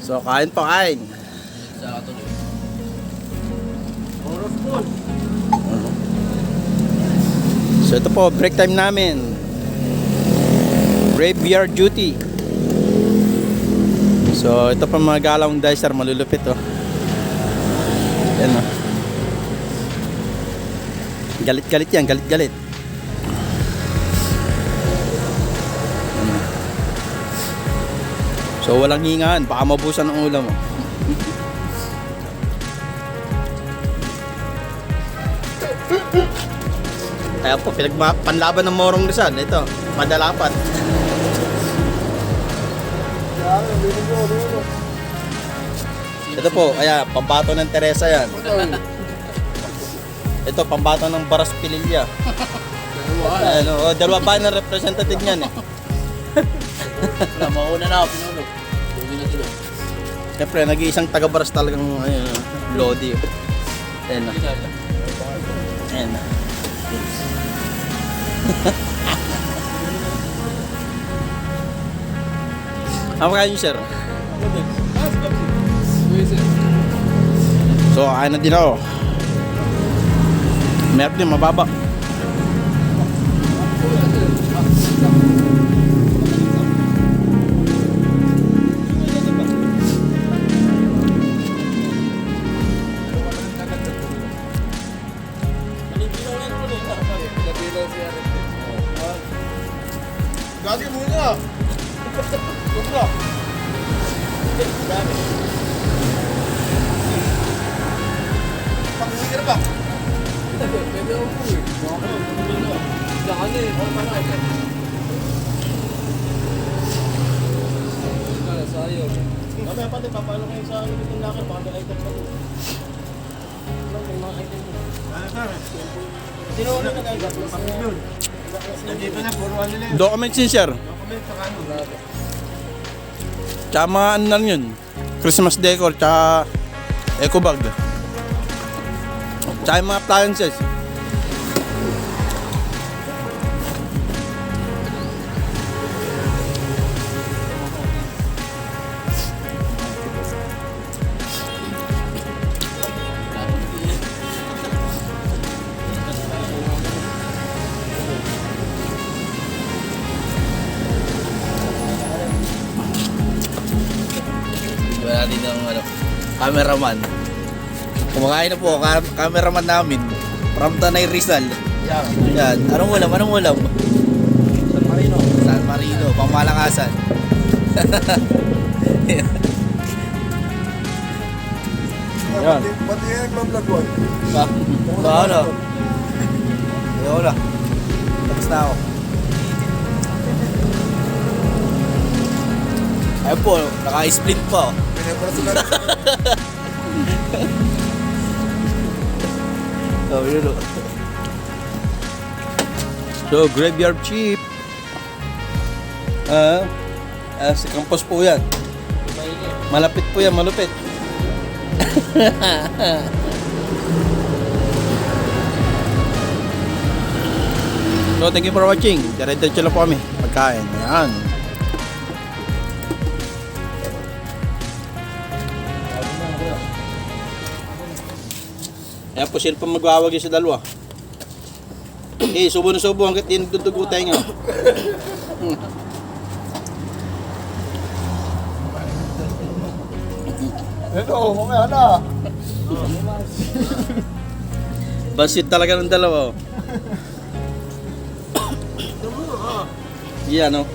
So, kain pa kain. Sa katuloy. Oras po. So, ito po, break time namin. Graveyard duty. So, ito pa mga galawang dicer, malulupit oh. Yan oh. Galit-galit yan, galit-galit. So, walang hingaan, baka mabusan ang ulam mo. Kaya po, pinagma- panlaban ng Morong Rizal. Ito, madalapat. Ito po, kaya pambato ng Teresa yan. Ito, pambato ng Baras Pililya. Ano, oh, dalawa pa ng representative niyan eh. Wala, mauna na ako, pinuno. Lugi na tuloy. Siyempre, nag-iisang taga-Baras talagang ayun, Lodi. Ayan na. Ayan na. Ano kaya niyo, sir? So, kain na din ako. Meron din, mababa. Gagi muna. Sobra. Gagi. Pakuwi ka na ba? Pwede ako po eh. Saan eh? Ano man ako? Sayang. Mamaya pati, papalo kayo sa ulit ng lakad. Baka item pa doon. Sino na kayo? Pamilyon. Nandito na, puro ano na yun. Documents yun, sir. Document sa kano. Tsaka mga ano lang yun. Christmas decor, tsaka eco bag. Tsaka mga appliances. Natin ng ano, cameraman. Kumakain na po, ka- cameraman namin. From Tanay Rizal. Yan. Yan. Anong ulam? Anong ulam? San Marino. San Marino. Pangmalakasan. Yan. Pati yung nagbablog one. ba? Ba ano? Ayoko na. Tapos na ako. Ayun po, naka-split pa. oh. Oh, yun oh. So, graveyard cheap. Ah, ah, si Campos po yan. Malapit po yan, malupit. so, thank you for watching. Dire-diretso lang po kami. Pagkain. Yan. Ayan po sila pa magwawagi sa dalawa. Eh, subo na subo hanggat di nagdudugo tayo nga. Ito, mamaya na. Basit talaga ng dalawa. oh. Yan, no?